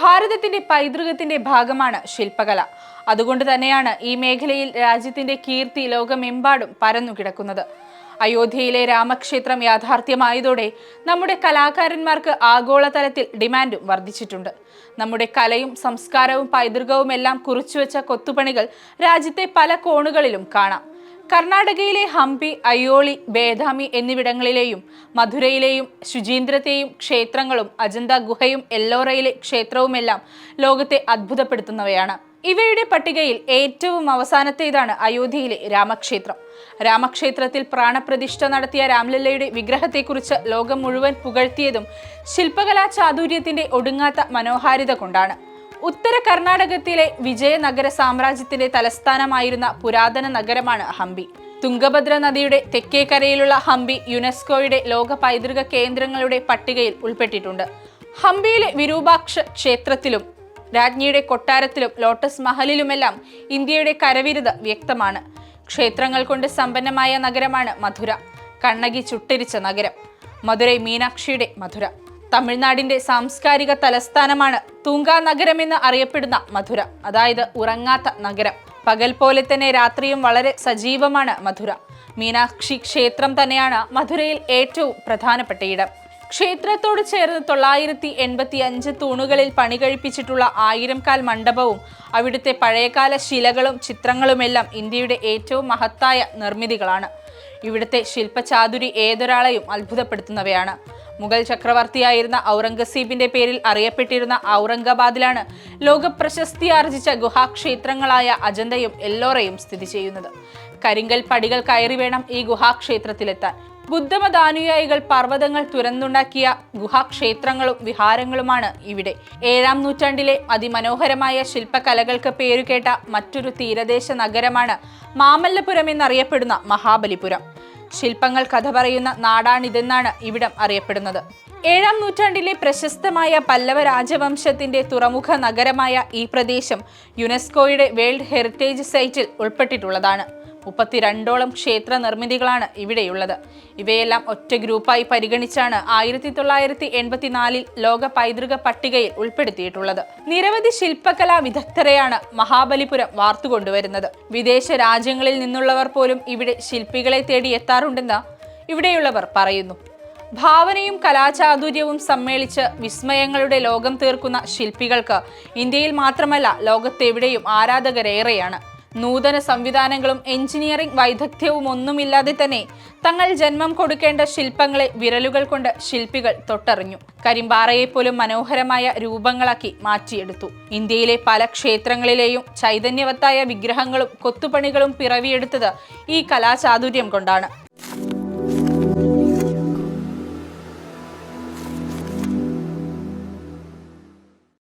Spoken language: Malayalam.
ഭാരതത്തിന്റെ പൈതൃകത്തിന്റെ ഭാഗമാണ് ശില്പകല. അതുകൊണ്ട് തന്നെയാണ് ഈ മേഖലയിൽ രാജ്യത്തിന്റെ കീർത്തി ലോകമെമ്പാടും പരന്നുകിടക്കുന്നത്. അയോധ്യയിലെ രാമക്ഷേത്രം യാഥാർത്ഥ്യമായതോടെ നമ്മുടെ കലാകാരന്മാർക്ക് ആഗോളതലത്തിൽ ഡിമാൻഡും വർദ്ധിച്ചിട്ടുണ്ട്. നമ്മുടെ കലയും സംസ്കാരവും പൈതൃകവും എല്ലാം കുറിച്ചുവെച്ച കൊത്തുപണികൾ രാജ്യത്തെ പല കോണുകളിലും കാണാം. കർണാടകയിലെ ഹംപി അയ്യോളി ബേദാമി എന്നിവിടങ്ങളിലെയും മധുരയിലെയും ശുചീന്ദ്രത്തെയും ക്ഷേത്രങ്ങളും അജന്ത ഗുഹയും എല്ലോറയിലെ ക്ഷേത്രവുമെല്ലാം ലോകത്തെ അത്ഭുതപ്പെടുത്തുന്നവയാണ്. ഇവയുടെ പട്ടികയിൽ ഏറ്റവും അവസാനത്തേതാണ് അയോധ്യയിലെ രാമക്ഷേത്രം. രാമക്ഷേത്രത്തിൽ പ്രാണപ്രതിഷ്ഠ നടത്തിയ രാംലല്ലയുടെ വിഗ്രഹത്തെക്കുറിച്ച് ലോകം മുഴുവൻ പുകഴ്ത്തിയതും ശില്പകലാ ചാതുര്യത്തിന്റെ ഒടുങ്ങാത്ത മനോഹാരിത കൊണ്ടാണ്. ഉത്തര കർണാടകത്തിലെ വിജയനഗര സാമ്രാജ്യത്തിന്റെ തലസ്ഥാനമായിരുന്ന പുരാതന നഗരമാണ് ഹംപി. തുംഗഭദ്ര നദിയുടെ തെക്കേക്കരയിലുള്ള ഹംപി യുനെസ്കോയുടെ ലോക പൈതൃക കേന്ദ്രങ്ങളുടെ പട്ടികയിൽ ഉൾപ്പെട്ടിട്ടുണ്ട്. ഹംപിയിലെ വിരൂപാക്ഷ ക്ഷേത്രത്തിലും രാജ്ഞിയുടെ കൊട്ടാരത്തിലും ലോട്ടസ് മഹലിലുമെല്ലാം ഇന്ത്യയുടെ കരവിരുത വ്യക്തമാണ്. ക്ഷേത്രങ്ങൾ കൊണ്ട് സമ്പന്നമായ നഗരമാണ് മധുര. കണ്ണകി ചുട്ടരിച്ച നഗരം. മധുരൈ മീനാക്ഷിയുടെ മധുര. തമിഴ്നാടിന്റെ സാംസ്കാരിക തലസ്ഥാനമാണ് തൂങ്കാ എന്ന് അറിയപ്പെടുന്ന മധുര. അതായത് ഉറങ്ങാത്ത നഗരം. പകൽ പോലെ തന്നെ രാത്രിയും വളരെ സജീവമാണ് മധുര. മീനാക്ഷി ക്ഷേത്രം തന്നെയാണ് മധുരയിൽ ഏറ്റവും പ്രധാനപ്പെട്ട ഇടം. ക്ഷേത്രത്തോട് ചേർന്ന് തൊള്ളായിരത്തി എൺപത്തി അഞ്ച് തൂണുകളിൽ പണി കഴിപ്പിച്ചിട്ടുള്ള ആയിരം കാൽ മണ്ഡപവും അവിടുത്തെ പഴയകാല ശിലകളും ചിത്രങ്ങളുമെല്ലാം ഇന്ത്യയുടെ ഏറ്റവും മഹത്തായ നിർമ്മിതികളാണ്. ഇവിടുത്തെ ശില്പചാതുരി ഏതൊരാളെയും അത്ഭുതപ്പെടുത്തുന്നവയാണ്. മുഗൾ ചക്രവർത്തിയായിരുന്ന ഔറംഗസീബിന്റെ പേരിൽ അറിയപ്പെട്ടിരുന്ന ഔറംഗബാദിലാണ് ലോക പ്രശസ്തി ആർജിച്ച ഗുഹാക്ഷേത്രങ്ങളായ അജന്തയും എല്ലോറയും സ്ഥിതി ചെയ്യുന്നത്. കരിങ്കൽ പടികൾ കയറി വേണം ഈ ഗുഹാക്ഷേത്രത്തിലെത്താൻ. ബുദ്ധമതാനുയായികൾ പർവതങ്ങൾ തുരന്നുണ്ടാക്കിയ ഗുഹാക്ഷേത്രങ്ങളും വിഹാരങ്ങളുമാണ് ഇവിടെ. ഏഴാം നൂറ്റാണ്ടിലെ അതിമനോഹരമായ ശില്പകലകൾക്ക് പേരുകേട്ട മറ്റൊരു തീരദേശ നഗരമാണ് മാമല്ലപുരം എന്നറിയപ്പെടുന്ന മഹാബലിപുരം. ശില്പങ്ങൾ കഥ പറയുന്ന നാടാണിതെന്നാണ് ഇവിടം അറിയപ്പെടുന്നത് ഏഴാം നൂറ്റാണ്ടിലെ പ്രശസ്തമായ പല്ലവ രാജവംശത്തിന്റെ തുറമുഖ നഗരമായ ഈ പ്രദേശം യുനെസ്കോയുടെ വേൾഡ് ഹെറിറ്റേജ് സൈറ്റിൽ ഉൾപ്പെട്ടിട്ടുള്ളതാണ്. മുപ്പത്തിരണ്ടോളം ക്ഷേത്ര നിർമ്മിതികളാണ് ഇവിടെയുള്ളത്. ഇവയെല്ലാം ഒറ്റ ഗ്രൂപ്പായി പരിഗണിച്ചാണ് ആയിരത്തി തൊള്ളായിരത്തി എൺപത്തിനാലിൽ ലോക പൈതൃക പട്ടികയിൽ ഉൾപ്പെടുത്തിയിട്ടുള്ളത്. നിരവധി ശില്പകലാ വിദഗ്ധരെയാണ് മഹാബലിപുരം വാർത്തുകൊണ്ടുവരുന്നത്. വിദേശ രാജ്യങ്ങളിൽ നിന്നുള്ളവർ പോലും ഇവിടെ ശില്പികളെ തേടി എത്താറുണ്ടെന്ന് ഇവിടെയുള്ളവർ പറയുന്നു. ഭാവനയും കലാചാതുര്യവും സമ്മേളിച്ച് വിസ്മയങ്ങളുടെ ലോകം തീർക്കുന്ന ശില്പികൾക്ക് ഇന്ത്യയിൽ മാത്രമല്ല ലോകത്തെവിടെയും ആരാധകരേറെയാണ്. നൂതന സംവിധാനങ്ങളും എഞ്ചിനീയറിംഗ് വൈദഗ്ധ്യവും ഒന്നുമില്ലാതെ തന്നെ തങ്ങൾ ജന്മം കൊടുക്കേണ്ട ശില്പങ്ങളെ വിരലുകൾ കൊണ്ട് ശില്പികൾ തൊട്ടറിഞ്ഞു. കരിമ്പാറയെ പോലും മനോഹരമായ രൂപങ്ങളാക്കി മാറ്റിയെടുത്തു. ഇന്ത്യയിലെ പല ക്ഷേത്രങ്ങളിലെയും ചൈതന്യവത്തായ വിഗ്രഹങ്ങളും കൊത്തുപണികളും പിറവിയെടുത്തത് ഈ കലാചാതുര്യം കൊണ്ടാണ്.